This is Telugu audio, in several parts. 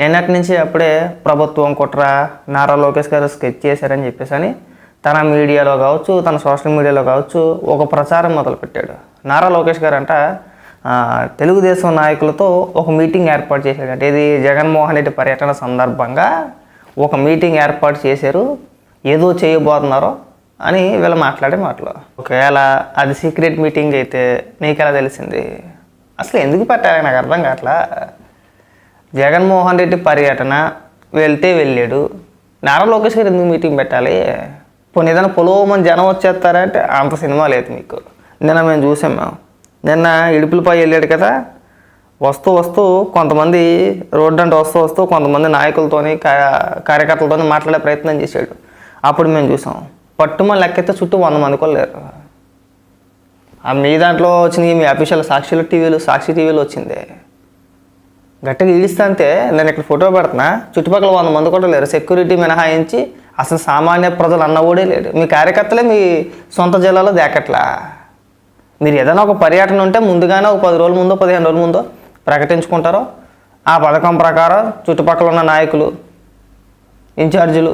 నిన్నటి నుంచి అప్పుడే ప్రభుత్వం కుట్ర నారా లోకేష్ గారు స్కెచ్ చేశారని చెప్పేసి అని తన మీడియాలో కావచ్చు తన సోషల్ మీడియాలో కావచ్చు ఒక ప్రచారం మొదలుపెట్టాడు. నారా లోకేష్ గారు అంట తెలుగుదేశం నాయకులతో ఒక మీటింగ్ ఏర్పాటు చేశాడు అంటే. ఇది జగన్మోహన్ రెడ్డి పర్యటన సందర్భంగా ఒక మీటింగ్ ఏర్పాటు చేశారు. ఏదో చేయబోతున్నారో అని వీళ్ళు మాట్లాడే మాటలు. ఒకవేళ అది సీక్రెట్ మీటింగ్ అయితే నీకు ఎలా తెలిసింది? అసలు ఎందుకు పెట్టాలి నాకు అర్థం కావట్లా. జగన్మోహన్ రెడ్డి పర్యటన వెళ్తే వెళ్ళాడు. నారా లోకేష్ గారు ఎందుకు మీటింగ్ పెట్టాలి? పోనీ ఏదైనా పొలవమని జనం వచ్చేస్తారంటే అంత సినిమా లేదు మీకు. నిన్న మేము చూసాం మేము. నిన్న ఇడుపులపై వెళ్ళాడు కదా. వస్తూ వస్తూ కొంతమంది రోడ్డు అంటే వస్తూ వస్తూ కొంతమంది నాయకులతోని కార్యకర్తలతో కార్యకర్తలతోని మాట్లాడే ప్రయత్నం చేశాడు. అప్పుడు మేము చూసాం. పట్టుమని లెక్కెత్తే చుట్టూ వంద మంది కూడా లేరు. ఆ మీ దాంట్లో వచ్చినాయి మీ అఫీషియల్ సాక్షుల టీవీలు సాక్షి టీవీలు వచ్చింది. గట్టిగా ఈడిస్తే అంతే నేను ఇక్కడ ఫోటో పెడుతున్నా. చుట్టుపక్కల వంద మంది కూడా లేరు. సెక్యూరిటీ మినహాయించి అసలు సామాన్య ప్రజలు అన్నవాడే లేడు. మీ కార్యకర్తలే మీ సొంత జిల్లాలో దేకట్లా? మీరు ఏదైనా ఒక పర్యటన ఉంటే ముందుగానే ఒక పది రోజుల ముందో పదిహేను రోజుల ముందో ప్రకటించుకుంటారో ఆ పథకం ప్రకారం చుట్టుపక్కల ఉన్న నాయకులు ఇన్ఛార్జీలు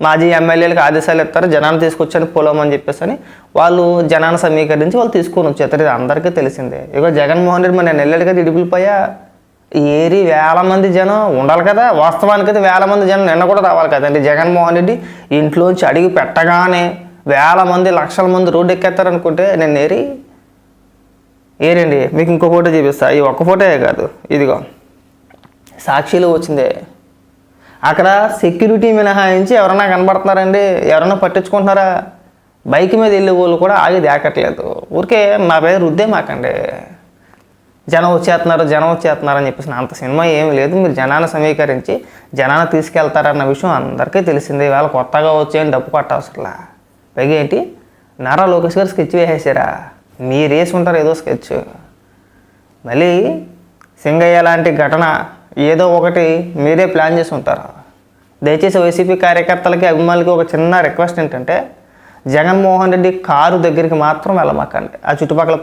మాజీ ఎమ్మెల్యేలకు ఆదేశాలు ఇస్తారు జనాన్ని తీసుకొచ్చని పొలం అని చెప్పేసి అని వాళ్ళు జనాన్ని సమీకరించి వాళ్ళు తీసుకొని వచ్చారు ఇది అందరికీ తెలిసిందే. ఇక జగన్మోహన్ రెడ్డి మరి నేను వెళ్ళాడు కదా ఇడిపిలిపోయా ఏరి వేల మంది జనం ఉండాలి కదా. వాస్తవానికి అయితే వేల మంది జనం నిన్న కూడా రావాలి కదండి జగన్మోహన్ రెడ్డి ఇంట్లోంచి అడిగి పెట్టగానే వేల మంది లక్షల మంది రోడ్డు ఎక్కేస్తారనుకుంటే నేను ఏరి ఏరండి. మీకు ఇంకో ఫోటో చూపిస్తా. ఈ ఒక్క ఫోటోయే కాదు. ఇదిగో. సాక్షిలో వచ్చిందే. అక్కడ సెక్యూరిటీ మినహాయించి ఎవరైనా కనబడుతున్నారండి? ఎవరైనా పట్టించుకుంటున్నారా? బైక్ మీద వెళ్ళే వాళ్ళు కూడా ఆగి దాకట్లేదు. ఊరికే మా పేరు రుద్దే మాకండి జనం వచ్చేస్తున్నారు జనం వచ్చేస్తున్నారు అని చెప్పేసి అంత సినిమా ఏమి లేదు. మీరు జనాన్ని సమీకరించి జనాన్ని తీసుకెళ్తారన్న విషయం అందరికీ తెలిసింది. ఇవాళ కొత్తగా వచ్చేయండి డబ్బు కొట్టవసరలా పైగా ఏంటి? నారా లోకేష్ గారు స్కెచ్ వేసేసారా? మీరు వేసి ఉంటారు ఏదో స్కెచ్. మళ్ళీ సింగయ్య లాంటి ఘటన ఏదో ఒకటి మీరే ప్లాన్ చేసి ఉంటారు? దయచేసి వైసీపీ కార్యకర్తలకి అభిమానులకి ఒక చిన్న రిక్వెస్ట్ ఏంటంటే జగన్మోహన్ రెడ్డి కారు దగ్గరికి మాత్రం వెళ్ళమాకండి. ఆ చుట్టుపక్కల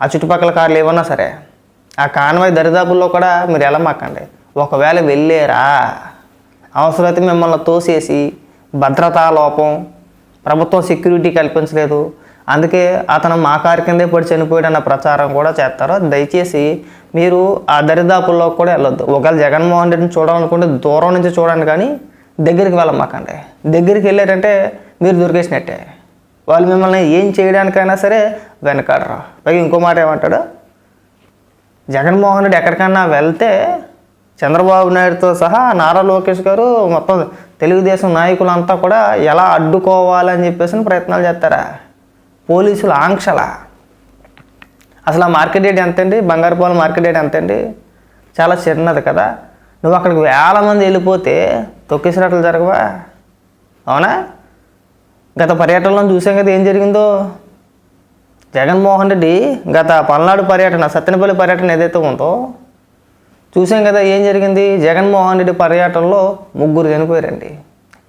ఆ చుట్టుపక్కల కార్లు ఏమన్నా సరే ఆ కాన్వాయ్ దరిదాపుల్లో కూడా మీరు వెళ్ళమాకండి ఒకవేళ వెళ్ళారా అవసరమైతే మిమ్మల్ని తోసేసి భద్రతా లోపం ప్రభుత్వం సెక్యూరిటీ కల్పించలేదు అందుకే అతను మా కారు కిందే పడి చనిపోయాడు అన్న ప్రచారం కూడా చేస్తారు దయచేసి మీరు ఆ దరిదాపుల్లో కూడా వెళ్ళొద్దు. ఒకవేళ జగన్మోహన్ రెడ్డిని చూడాలనుకుంటే దూరం నుంచి చూడండి కానీ దగ్గరికి వెళ్ళమాకండి దగ్గరికి వెళ్ళారంటే మీరు దొరికేసినట్టే. వాళ్ళు మిమ్మల్ని ఏం చేయడానికైనా సరే వెనకాడరు. పైగా ఇంకో మాట ఏమంటాడు? జగన్మోహన్ రెడ్డి ఎక్కడికన్నా వెళ్తే చంద్రబాబు నాయుడుతో సహా నారా లోకేష్ గారు మొత్తం తెలుగుదేశం నాయకులంతా కూడా ఎలా అడ్డుకోవాలని చెప్పేసి ప్రయత్నాలు చేస్తారా? పోలీసులు ఆంక్షల? అసలు ఆ మార్కెట్ రేట్ ఎంత అండి బంగారుపాలెం మార్కెట్ రేట్ ఎంత అండి చాలా చిన్నది కదా. నువ్వు అక్కడికి వేల మంది వెళ్ళిపోతే తొక్కిసినట్లు జరగవా? అవునా? గత పర్యటనలో చూసాం కదా ఏం జరిగిందో? జగన్మోహన్ రెడ్డి గత పల్నాడు పర్యటన సత్తెనపల్లి పర్యటన ఏదైతే ఉందో చూసాం కదా ఏం జరిగింది? జగన్మోహన్ రెడ్డి పర్యటనలో ముగ్గురు చనిపోయారండి.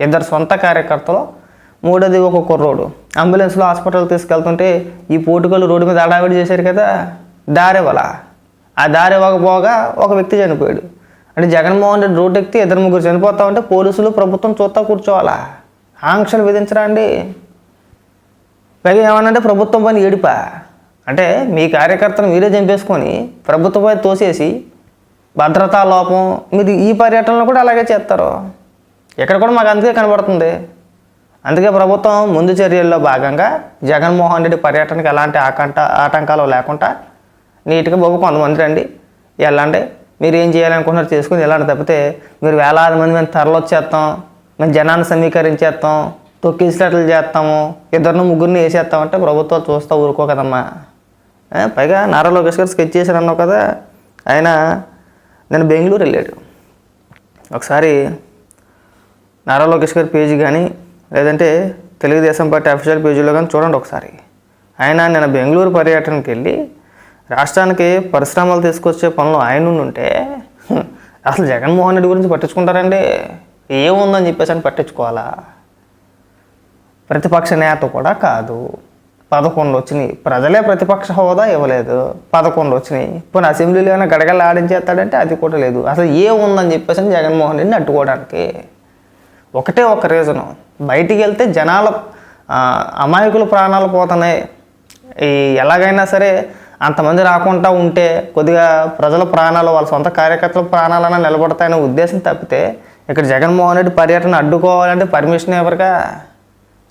ఇద్దరు సొంత కార్యకర్తలు మూడోది ఒక కుర్రోడు. అంబులెన్స్లో హాస్పిటల్ తీసుకెళ్తుంటే ఈ పోటుకలు రోడ్డు మీద అడావిడి చేశారు కదా? దారి ఆ దారి ఇవ్వకపోగా ఒక వ్యక్తి చనిపోయాడు. అంటే జగన్మోహన్ రెడ్డి రోడ్డు ఎక్కితే ఇద్దరు ముగ్గురు చనిపోతా ఉంటే పోలీసులు ప్రభుత్వం చూస్తా కూర్చోవాలా? ఆంక్షలు విధించరా అండి? పైగా ఏమనంటే ప్రభుత్వం పని ఏడిపా. అంటే మీ కార్యకర్తను మీరే చంపేసుకొని ప్రభుత్వంపై తోసేసి భద్రతా లోపం మీరు ఈ పర్యటనలో కూడా అలాగే చేస్తారు. ఇక్కడ కూడా మాకు అందుకే కనబడుతుంది. అందుకే ప్రభుత్వం ముందు చర్యల్లో భాగంగా జగన్మోహన్ రెడ్డి పర్యటనకి ఎలాంటి ఆకంట ఆటంకాలు లేకుండా నీట్గా బాబు కొంతమంది రండి వెళ్ళండి. మీరు ఏం చేయాలనుకుంటున్నారు చేసుకుని వెళ్ళండి. తప్పితే మీరు వేలాది మంది మేము తరలొచ్చేస్తాం. మేము జనాన్ని సమీకరించేస్తాం తొక్కిసినట్లు చేస్తాము ఇద్దరిని ముగ్గురిని వేసేస్తామంటే ప్రభుత్వాలు చూస్తూ ఊరుకో కదమ్మా. పైగా నారా లోకేష్ గారు స్కెచ్ చేశారు అన్నావు కదా ఆయన నేను బెంగళూరు వెళ్ళాడు. ఒకసారి నారా లోకేష్ గారి పేజీ కానీ లేదంటే తెలుగుదేశం పార్టీ అఫీషియల్ పేజీలో కానీ చూడండి ఒకసారి. ఆయన నేను బెంగళూరు పర్యటనకి వెళ్ళి రాష్ట్రానికి పరిశ్రమలు తీసుకొచ్చే పనులు ఆయన నుండి ఉంటే అసలు జగన్మోహన్ రెడ్డి గురించి పట్టించుకుంటారండి. ఏముందని చెప్పేసి అని పట్టించుకోవాలా? ప్రతిపక్ష నేత కూడా కాదు. పదకొండు వచ్చినాయి. ప్రజలే ప్రతిపక్ష హోదా ఇవ్వలేదు. పదకొండు వచ్చినాయి. ఇప్పుడు అసెంబ్లీలో ఏమైనా గడగలు ఆడించేస్తాడంటే అది కూడా లేదు. అసలు ఏముందని చెప్పేసి జగన్మోహన్ రెడ్డిని అడ్డుకోవడానికి. ఒకటే ఒక రీజను. బయటికి వెళ్తే జనాల అమాయకుల ప్రాణాలు పోతున్నాయి. ఈ ఎలాగైనా సరే అంతమంది రాకుండా ఉంటే కొద్దిగా ప్రజల ప్రాణాలు వాళ్ళ సొంత కార్యకర్తల ప్రాణాలన్నా నిలబడతాయనే ఉద్దేశం తప్పితే ఇక్కడ జగన్మోహన్ రెడ్డి పర్యటన అడ్డుకోవాలంటే పర్మిషన్ ఎవరుగా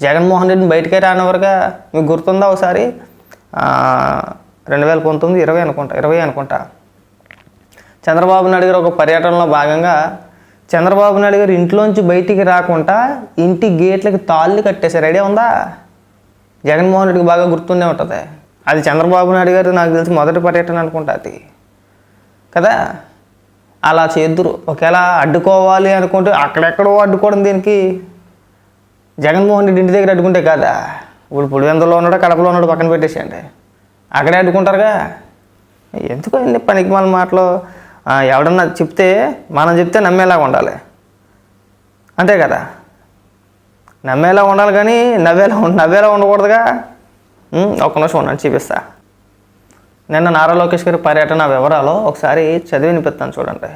జగన్మోహన్ రెడ్డిని బయటికి రానివ్వరుగా మీకు గుర్తుందా ఒకసారి? రెండు వేల పంతొమ్మిది ఇరవై అనుకుంటా ఇరవై అనుకుంటా. చంద్రబాబు నాయుడు గారు ఒక పర్యటనలో భాగంగా చంద్రబాబు నాయుడు గారు ఇంట్లోంచి బయటికి రాకుండా ఇంటి గేట్లకి తాళ్ళు కట్టేశారు. ఐడియా ఉందా? జగన్మోహన్ రెడ్డికి బాగా గుర్తుండే ఉంటుంది. అది చంద్రబాబు నాయుడు గారు నాకు తెలిసి మొదటి పర్యటన అనుకుంటా అది. కదా? అలా చేద్దురు. ఒకవేళ అడ్డుకోవాలి అనుకుంటే అక్కడెక్కడో అడ్డుకోవడం దీనికి జగన్మోహన్ రెడ్డి ఇంటి దగ్గర అడ్డుకుంటే కాదా? ఇప్పుడు పులివెందులో ఉన్నాడు కడపలో ఉన్నాడు పక్కన పెట్టేసేయండి. అక్కడే అడ్డుకుంటారుగా? ఎందుకు అండి పనికి మన మాటలు? ఎవడన్నా చెప్తే మనం చెప్తే నమ్మేలాగా ఉండాలి. అంతే కదా? నమ్మేలా ఉండాలి కానీ నవ్వేలా నవ్వేలా ఉండకూడదుగా? ఒక్క నిమిషం ఉండండి చూపిస్తా. నిన్న నారా లోకేష్ గారి పర్యటన వివరాలు ఒకసారి చదివి వినిపిస్తాను చూడండి.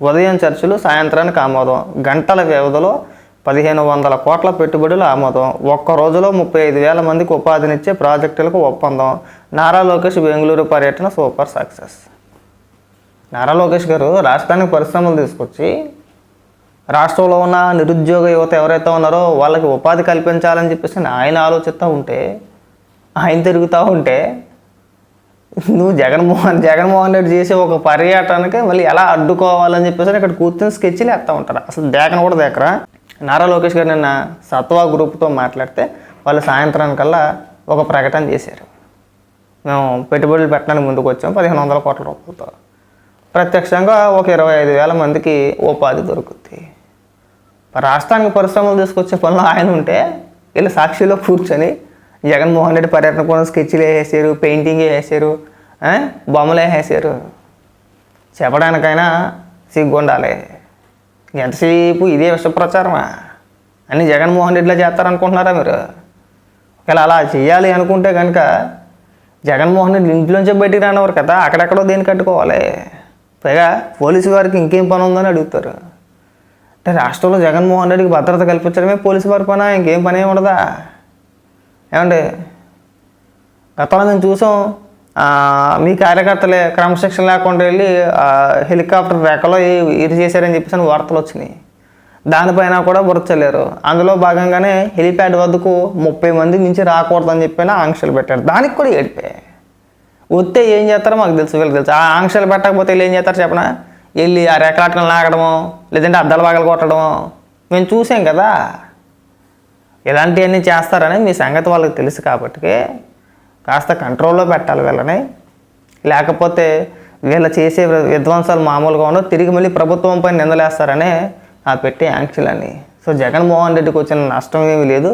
ఉదయం చర్చలు సాయంత్రానికి ఆమోదం. గంటల వ్యవధిలో పదిహేను వందల కోట్ల పెట్టుబడులు ఆమోదం. ఒక్క రోజులో ముప్పై ఐదు వేల మందికి ఉపాధినిచ్చే ప్రాజెక్టులకు ఒప్పందం. నారా లోకేష్ బెంగళూరు పర్యటన సూపర్ సక్సెస్. నారా లోకేష్ గారు రాష్ట్రానికి పరిశ్రమలు తీసుకొచ్చి రాష్ట్రంలో ఉన్న నిరుద్యోగ యువత ఎవరైతే ఉన్నారో వాళ్ళకి ఉపాధి కల్పించాలని చెప్పేసి ఆయన ఆలోచిస్తూ ఉంటే ఆయన తిరుగుతూ ఉంటే నువ్వు జగన్మోహన్ జగన్మోహన్ రెడ్డి చేసే ఒక పర్యటనకి మళ్ళీ ఎలా అడ్డుకోవాలని చెప్పేసి ఇక్కడ కూర్చొని స్కెచ్లు వేస్తూ ఉంటారు. అసలు దేకను కూడా దేకరా? నారా లోకేష్ గారు నిన్న సత్వా గ్రూప్తో మాట్లాడితే వాళ్ళు సాయంత్రానికల్లా ఒక ప్రకటన చేశారు. మేము పెట్టుబడులు పెట్టడానికి ముందుకు వచ్చాం పదిహేను వందల కోట్ల రూపాయలతో. ప్రత్యక్షంగా ఒక ఇరవై ఐదు వేల మందికి ఉపాధి దొరుకుద్ది. రాష్ట్రానికి పరిశ్రమలు తీసుకొచ్చే పనులు ఆయన ఉంటే వీళ్ళు సాక్షిలో కూర్చొని జగన్మోహన్ రెడ్డి పర్యటన కూడా స్కెచ్లు వేసేసారు పెయింటింగ్ వేసేసారు బొమ్మలు వేసేసారు చెప్పడానికైనా సిగ్గుండాలి ఎంతసేపు ఇదే విషప్రచారమా? ప్రచారమా జగన్మోహన్ రెడ్డిలా చేస్తారనుకుంటున్నారా మీరు? ఒకవేళ అలా చేయాలి అనుకుంటే కనుక జగన్మోహన్ రెడ్డి ఇంట్లోంచే బయటికి రానివారు కదా అక్కడెక్కడో దేన్ని కట్టుకోవాలి. పైగా పోలీసు వారికి ఇంకేం పని ఉందని అడుగుతారు. అంటే రాష్ట్రంలో జగన్మోహన్ రెడ్డికి భద్రత కల్పించడమే పోలీసు వారి పని? ఇంకేం పని ఉండదా? ఏమండి? గతంలో మేము చూసాం మీ కార్యకర్తలే క్రమశిక్షణ లేకుండా వెళ్ళి హెలికాప్టర్ రెక్కలో ఇది చేశారని చెప్పేసి అని వార్తలు వచ్చినాయి. దానిపైన కూడా బురచలేరు అందులో భాగంగానే హెలిప్యాడ్ వద్దకు ముప్పై మంది నుంచి రాకూడదని చెప్పిన ఆంక్షలు పెట్టారు. దానికి కూడా ఏడిపోయాయి వస్తే ఏం చేస్తారో మాకు తెలుసు వీళ్ళకి తెలుసు. ఆ ఆంక్షలు పెట్టకపోతే వీళ్ళు ఏం చేస్తారు చెప్పనా? వెళ్ళి ఆ రెక్కలాటలు లాగడమో లేదంటే అద్దాలు పగలు కొట్టడమో. మేము చూసాం కదా. ఇలాంటివన్నీ చేస్తారని మీ సంగతి వాళ్ళకి తెలుసు కాబట్టి కాస్త కంట్రోల్లో పెట్టాలి వీళ్ళని. లేకపోతే వీళ్ళ చేసే విధ్వంసాలు మామూలుగా ఉండవు. తిరిగి మళ్ళీ ప్రభుత్వంపై నిందలేస్తారని ఆ పెట్టే ఆంక్షలని సో జగన్మోహన్ రెడ్డికి వచ్చిన నష్టం ఏమీ లేదు.